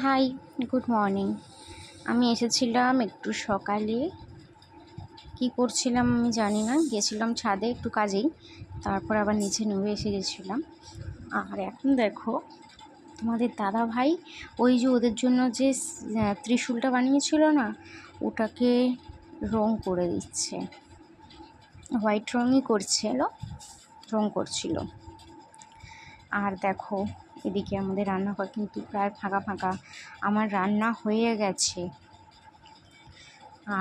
Hi good morning আমি এসেছিলাম একটু সকালে। কি করছিলাম আমি জানি না, গেছিলাম ছাদে একটু কাজেই, তারপর আবার নিচে নেমে এসে গেছিলাম। আর এখন দেখো, তোমাদের দাদা ভাই ওই যে ওদের জন্য যে ত্রিশূলটা বানিয়েছিল না, ওটাকে রং করে দিচ্ছে। হোয়াইট রঙই করছিল, রং করছিল। আর দেখো এদিকে আমাদের রান্নাঘর কিন্তু প্রায় ফাঁকা ফাঁকা। আমার রান্না হয়ে গেছে।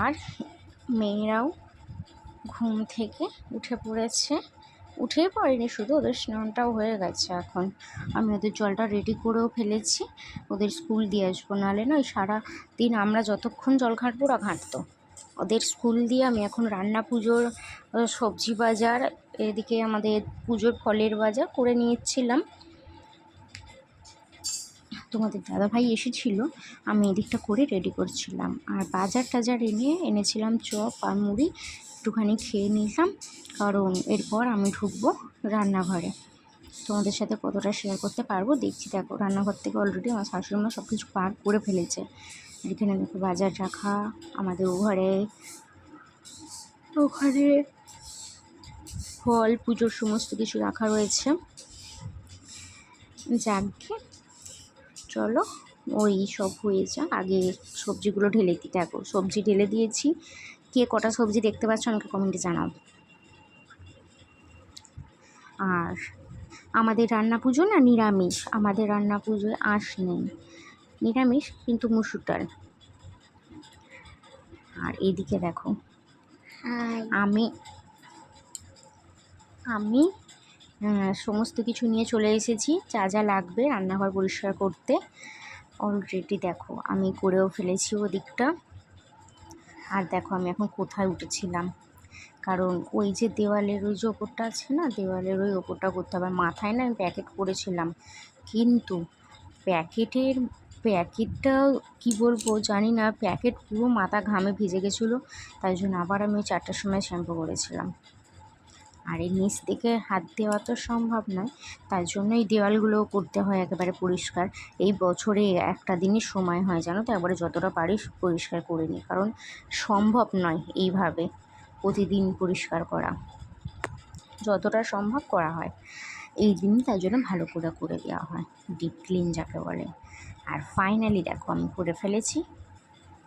আর মেয়েরাও ঘুম থেকে উঠে পড়েছে। উঠেই পড়েনি, শুধু ওদের স্নানটাও হয়ে গেছে এখন। আমি ওদের জলটা রেডি করেও ফেলেছি। ওদের স্কুল দিয়ে আসব, নাহলে না সারা দিন আমরা যতক্ষণ জল ঘাঁটবো ওরা ঘাঁটতো। ওদের স্কুল দিয়ে আমি এখন রান্না পুজোর সবজি বাজার, এদিকে আমাদের পুজোর ফলের বাজার করে নিয়েছিলাম। তোমাদের দাদাভাই এসেছিল, আমি এদিকটা করে রেডি করছিলাম। আর বাজার টাজার এনে এনেছিলাম চপ আর মুড়ি, একটুখানি খেয়ে নিলাম, কারণ এরপর আমি ঢুকবো রান্নাঘরে। তোমাদের সাথে কতটা শেয়ার করতে পারব দেখছি, দেখো রান্নাঘর থেকে অলরেডি আমার শাশুড়ি মা সব কিছু পার করে ফেলেছে। এখানে দেখো বাজার রাখা, আমাদের ঘরে ওখানে ফল, পুজোর সমস্ত কিছু রাখা রয়েছে। যাকে চলো ওই সব হয়ে যাক। আগে সবজিগুলো ঢেলে দিই দেখো সবজি ঢেলে দিয়েছি। কে কটা সবজি দেখতে পাচ্ছ আমাকে কমেন্টে জানাও। আর আমাদের রান্না পুজো না নিরামিষ? আমাদের রান্না পুজোয় আঁশ নেই। নিরামিষ কিন্তু মুসুর ডাল। আর এইদিকে দেখো আমি আমি সমস্ত কিছু নিয়ে চলে এসেছি। যা যা লাগবে রান্নাঘর পরিষ্কার করতে। অলরেডি দেখো, আমি করেও ফেলেছি ওদিকটা। আর দেখো, আমি এখন কোথায় উঠেছিলাম। কারণ ওই যে দেওয়ালের ওই যে ওপরটা আছে না, দেওয়ালের ওই ওপরটা করতে হবে। মাথায় না আমি প্যাকেট করেছিলাম। কিন্তু প্যাকেটের, প্যাকেটটা কি বলব জানি না। প্যাকেট পুরো মাথা ঘামে ভিজে গেছিল। তাই জন্য আবার আমি চারটার সময় শ্যাম্পু করেছিলাম। আর এই নিচ থেকে হাত দেওয়া তো সম্ভব নয়, তার জন্য এই দেওয়ালগুলোও করতে হয় একেবারে পরিষ্কার। এই বছরে একটা দিনই সময় হয়, জানো তো? একবারে যতটা পারি পরিষ্কার করে নিই, কারণ সম্ভব নয় এইভাবে প্রতিদিন পরিষ্কার করা। যতটা সম্ভব করা হয়। এই দিন তাই জন্য ভালো করে করে দেওয়া হয়, ডিপ ক্লিন যাকে বলে। আর ফাইনালি দেখো, আমি করে ফেলেছি।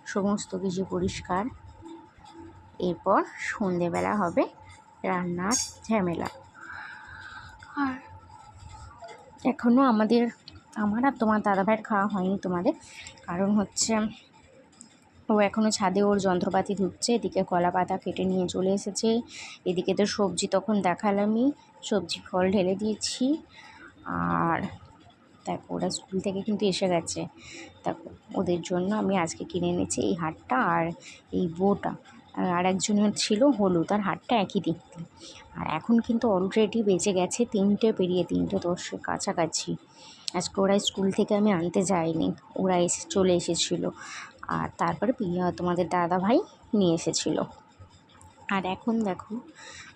সমস্ত কিছু পরিষ্কার। এরপর সন্ধেবেলা হবে। রান্নার ঝামেলা। আর? এখনও আমাদের আমার আর তোমার দাদাভাইয়ের খাওয়া হয়নি তোমাদের। কারণ হচ্ছে ও এখনও ছাদে ওর যন্ত্রপাতি ধুচ্ছে এদিকে কলা পাতা কেটে নিয়ে চলে এসেছে। এদিকে তো সবজি তখন দেখালামই সবজি ফল ঢেলে দিয়েছি। আর দেখো ওরা স্কুল থেকে কিন্তু এসে গেছে। দেখো ওদের জন্য আমি আজকে কিনে এনেছি এই হারটা আর এই বোটা। আর একজনের ছিল হলুদ, আর হারটা একই দেখতে আর এখন কিন্তু অলরেডি বেঁচে গেছে তিনটে পেরিয়ে তিনটে দশের কাছাকাছি। আজকে ওরা স্কুল থেকে আমি আনতে যাইনি, ওরা এসে চলে এসেছিল। আর তারপরে তোমাদের দাদা ভাই নিয়ে এসেছিল। আর এখন দেখো,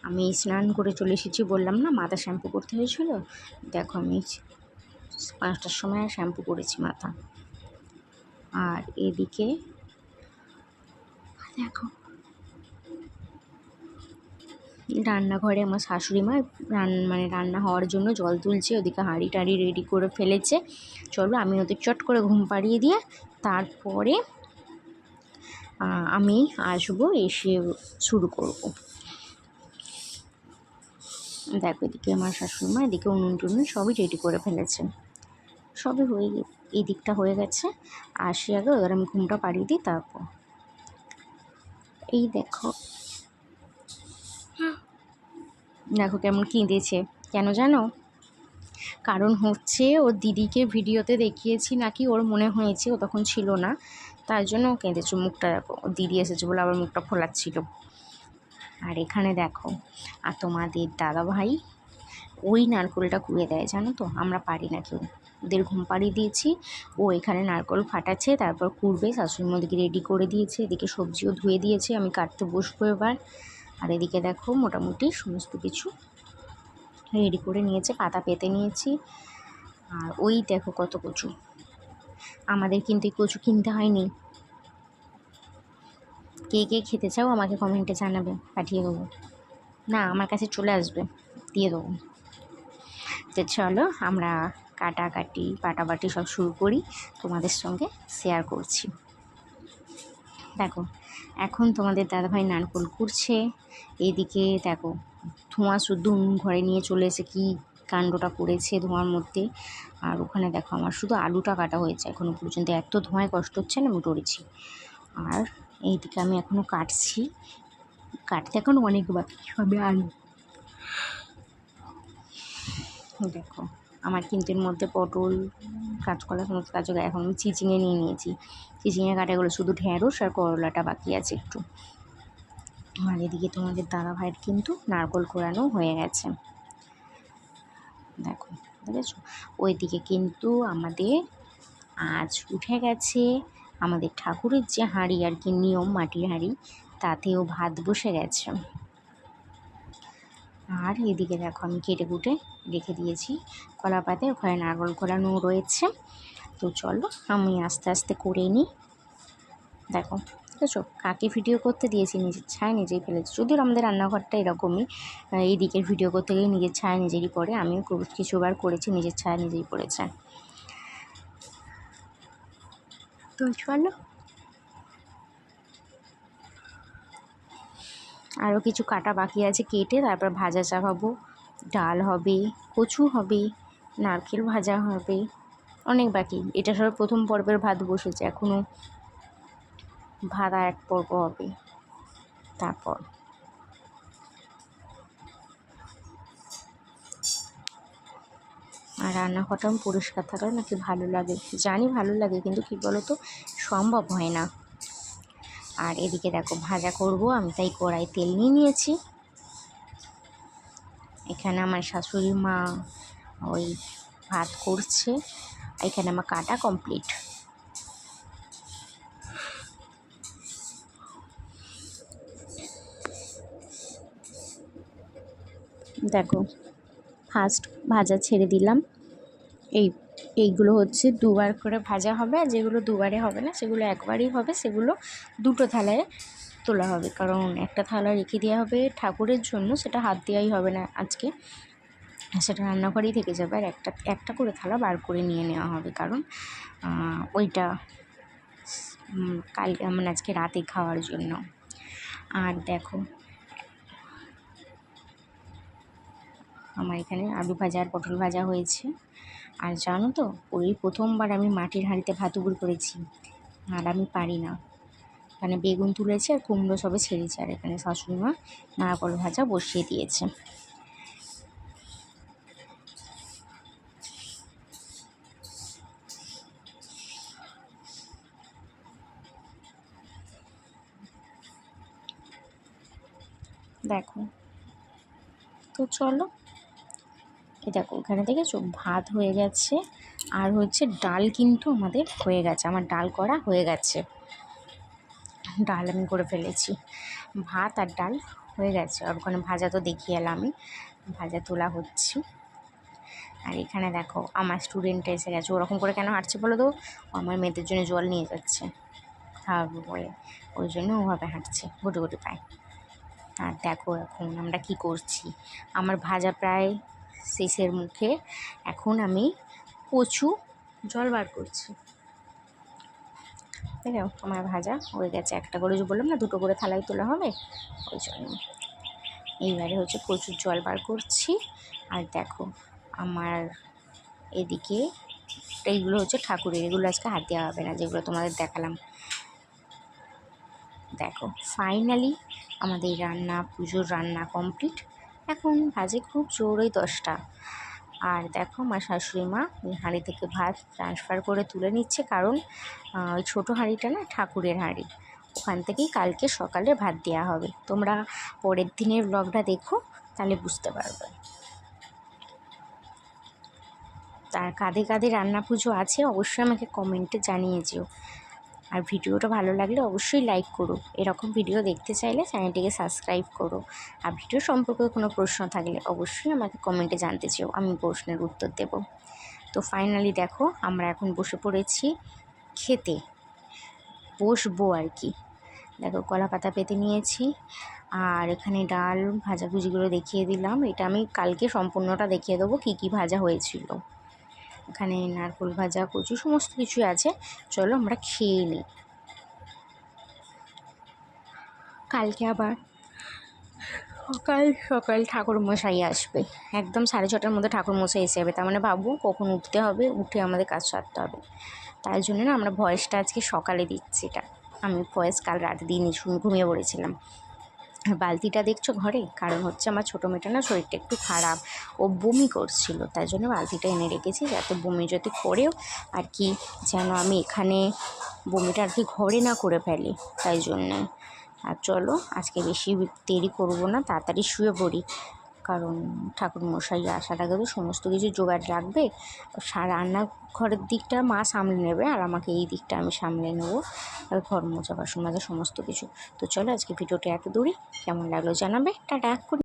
আমি স্নান করে চলে এসেছি, বললাম না, মাথা শ্যাম্পু করতে হয়েছিল? দেখো, আমি পাঁচটার সময় শ্যাম্পু করেছি মাথা। আর এদিকে, দেখো রান্নাঘরে আমার শাশুড়ি মা রান মানে রান্না হওয়ার জন্য জল তুলছে, ওদিকে হাঁড়ি টাড়ি রেডি করে ফেলেছে। চলো আমি ওদের চট করে ঘুম পাড়িয়ে দিয়ে তারপরে আমি আসব, এসে শুরু করব। দেখো এদিকে আমার শাশুড়ি মা, এদিকে উনুন টুনুন সবই রেডি করে ফেলেছে। সবই হয়ে এই দিকটা হয়ে গেছে। আসি আগে, ওদের আমি ঘুমটা পাড়িয়ে দিই, তারপর। এই দেখো দেখো কেমন কেঁদেছে। কেন জানো? কারণ হচ্ছে ওর দিদিকে ভিডিওতে দেখিয়েছি নাকি ওর মনে হয়েছে, ও তখন ছিল না। তার জন্য ও কেঁদেছে মুখটা, দেখো। ওর দিদি এসেছে বলে আবার মুখটা ফোলাচ্ছিল। আর এখানে দেখো, আর তোমাদের দাদা ভাই ওই নারকোলটা কুড়ে দেয়, জানো তো? আমরা পারি না কেউ। ওদের ঘুম পাড়িয়ে দিয়েছি, ও এখানে নারকোল ফাটাচ্ছে, তারপর কুড়বে, শাশুড়ি মধ্যে রেডি করে দিয়েছে, এদিকে সবজিও ধুয়ে দিয়েছে, আমি কাটতে বসবো এবার। আর এদিকে দেখো মোটামুটি সমস্ত কিছু রেডি করে নিয়েছে, পাতা পেতে নিয়েছি। আর ওই দেখো কত কচু। আমাদের কিন্তু এই কচু কিনতে হয়নি। কে কে খেতে চাও আমাকে কমেন্টে জানাবে, পাঠিয়ে দেবো। না, আমার কাছে চলে আসবে, দিয়ে দেবো। তো চলো আমরা কাটাকাটি, পাটাবাটি সব শুরু করি, তোমাদের সঙ্গে শেয়ার করছি। দেখো এখন তোমাদের দাদাভাই নারকোল করছে। এদিকে দেখো, ধোঁয়া শুধু ঘরে নিয়ে চলে এসে কী কাণ্ডটা করেছে ধোঁয়ার মধ্যে। আর ওখানে দেখো, আমার শুধু আলুটা কাটা হয়েছে এখনও পর্যন্ত। এত ধোঁয়ায় কষ্ট হচ্ছে না, আমি ডরেছি আর এইদিকে আমি এখনও কাটছি। কাটতে এখন অনেক বাকি হবে আলু। দেখো। আমার কিন্তু এর মধ্যে পটল, কাঁচকলা, সমস্ত কাজ এখন আমি চিচিঙে নিয়ে নিয়েছি। চিচিঙে কাটাগুলো শুধু ঢ্যাঁড়স আর করলাটা বাকি আছে একটু। আর এদিকে তোমাদের দাদা ভাইয়ের কিন্তু নারকল কোরানো হয়ে গেছে। দেখো বুঝেছ ওইদিকে কিন্তু আমাদের আজ উঠে গেছে আমাদের ঠাকুরের যে হাঁড়ি আর কি নিয়ম মাটির হাঁড়ি, তাতেও ভাত বসে গেছে। আর এদিকে দেখো আমি কেটে কুটে রেখে দিয়েছি। কলা পাতে ওখানে নারকল কোলানো রয়েছে। তো চলো, আমি আস্তে আস্তে করে নিই। দেখো ঠিক আছে কাকে ভিডিও করতে দিয়েছি? নিজের ছায় নিজেই ফেলেছি যদিও আমাদের রান্নাঘরটা এরকমই এই দিকের ভিডিও করতে গিয়ে নিজের ছায়া নিজেরই পড়ে। আমিও কিছুবার করেছি, নিজের ছায়া নিজেই পড়েছে। তো চলো। আরও কিছু কাটা বাকি আছে, কেটে তারপর ভাজা চাপাবো ডাল হবে, কচু হবে, নারকেল ভাজা হবে, অনেক বাকি। এটা সব প্রথম পর্বের ভাত বসেছে এখনও আর এক পর্ব হবে। তারপর। আর রান্নাঘরটা পরিষ্কার থাকলে নাকি ভালো লাগে? জানি ভালো লাগে, কিন্তু কী বলো তো সম্ভব হয় না। আর এদিকে দেখো, ভাজা করব, আমি তাই কড়াই তেল নিয়ে নিয়েছি। এখানে আমার শাশুড়ি মা ওই ভাত করছে, এখানে আমার কাটা কমপ্লিট দেখো ফার্স্ট ভাজা ছেড়ে দিলাম। এই, এইগুলো হচ্ছে দুবার করে ভাজা হবে, আর যেগুলো দুবারে হবে না, সেগুলো একবারই হবে, সেগুলো দুটো থালায় তোলা হবে। কারণ একটা থালা রেখে দেওয়া হবে ঠাকুরের জন্য, সেটা হাত দেওয়াই হবে না আজকে। সেটা রান্নাঘরেই থেকে যাবে আর একটা একটা করে থালা বার করে নিয়ে নেওয়া হবে। কারণ ওইটা কাল মানে আজকে রাতে খাওয়ার জন্য। আর দেখো, আমার এখানে আলু ভাজা আর পটল ভাজা হয়েছে। আর জানো তো, ওই প্রথমবার আমি মাটির হাঁড়িতে ভাত উগুল করেছি। আর আমি পারি না। এখানে বেগুন তুলেছে, আর কুমড়ো সবে ছেড়েছে, আর এখানে শাশুড়ি মা নারকল ভাজা বসিয়ে দিয়েছে। দেখো, তো চলো, এই দেখো ওখানে দেখেছ? ভাত হয়ে গেছে, আর হচ্ছে ডাল কিন্তু আমাদের হয়ে গেছে, আমার ডাল করা হয়ে গেছে। ডাল আমি করে ফেলেছি। ভাত আর ডাল হয়ে গেছে। আর ওখানে ভাজা তো দেখিয়ে এলাম আমি ভাজা তোলা হচ্ছে। আর এখানে দেখো, আমার স্টুডেন্ট এসে গেছে। ওরকম করে কেন হাঁটছে বলো তো? আমার মেয়েদের জন্য জল নিয়ে যাচ্ছে। খাওয়াবো বলে ওই জন্য ওভাবে হাঁটছে। গুটি গুটি পায়। আর দেখো এখন আমরা কি করছি? আমার ভাজা প্রায় শেষের মুখে। এখন আমি কচু জল বার করছি। আছে আমার ভাজা হয়ে গেছে। একটা করে যে বললাম না, দুটো করে থালায় তোলা হবে। ওই জন্য। এইবারে হচ্ছে প্রচুর জল বার করছি। আর দেখো, আমার এদিকে এইগুলো হচ্ছে ঠাকুরের, এগুলো আজকে হাত দেওয়া হবে না, যেগুলো তোমাদের দেখালাম। দেখো ফাইনালি আমাদের রান্না, পুজোর রান্না কমপ্লিট এখন বাজে খুব জোরই দশটা। আর দেখো আমার শাশুড়ি মা ওই হাঁড়ি থেকে ভাত ট্রান্সফার করে তুলে নিচ্ছে, কারণ ওই ছোটো হাঁড়িটা না ঠাকুরের হাঁড়ি। ওখান থেকেই কালকে সকালে ভাত দেওয়া হবে। তোমরা পরের দিনের ব্লগটা দেখো, তাহলে বুঝতে পারবে। তার কাঁধে কাঁধে রান্না পুজো আছে, অবশ্যই আমাকে কমেন্টে জানিয়ে যেও। আর ভিডিওটা ভালো লাগলে অবশ্যই লাইক করো। এরকম ভিডিও দেখতে চাইলে চ্যানেলটিকে সাবস্ক্রাইব করো। আর ভিডিও সম্পর্কে কোনো প্রশ্ন থাকলে অবশ্যই আমাকে কমেন্টে জানতে চেও, আমি প্রশ্নের উত্তর দেব। তো ফাইনালি দেখো, আমরা এখন বসে পড়েছি খেতে। বসবো আর কি। দেখো, কলা পাতা পেতে নিয়েছি। আর এখানে ডাল ভাজাভুজিগুলো দেখিয়ে দিলাম। এটা আমি কালকে সম্পূর্ণটা দেখিয়ে দেবো, কী কী ভাজা হয়েছিল। এখানে নারকোল ভাজা, কচু, সমস্ত কিছুই আছে। চলো আমরা খেয়ে নিই। কালকে আবার সকাল সকাল ঠাকুর মশাই আসবে। একদম সাড়ে ছটার মধ্যে ঠাকুর মশাই এসে যাবে। তার মানে ভাববো কখন উঠতে হবে, উঠে আমাদের কাজ সারতে হবে। তাই জন্য না আমরা ভয়েসটা আজকে সকালে দিচ্ছি এটা। আমি ভয়েস কাল রাতে দিইনি, শুনে ঘুমিয়ে পড়েছিলাম। বালতিটা দেখছ ঘরে? কারণ হচ্ছে আমার ছোটো মেয়েটা না শরীরটা একটু খারাপ। ও বমি করছিল, তাই জন্য বালতিটা এনে রেখেছি যাতে বমি যদি করেও আর কি যেন আমি এখানে বমিটা আর কি ঘরে না করে ফেলি, তাই জন্যে। আর চলো, আজকে বেশি দেরি করব না, তাড়াতাড়ি শুয়ে পড়ি। কারণ ঠাকুরমশাই আসার আগে তো সমস্ত কিছু জোগাড় রাখবে রান্নাঘরের দিকটা মা সামলে নেবে আর আমাকে এই দিকটা আমি সামলে নেব, আর ঘর মোছা বাসন মাজা সমস্ত কিছু। তো চলো আজকে ভিডিওটা এত দূরই কেমন লাগল জানাবে, টাটা।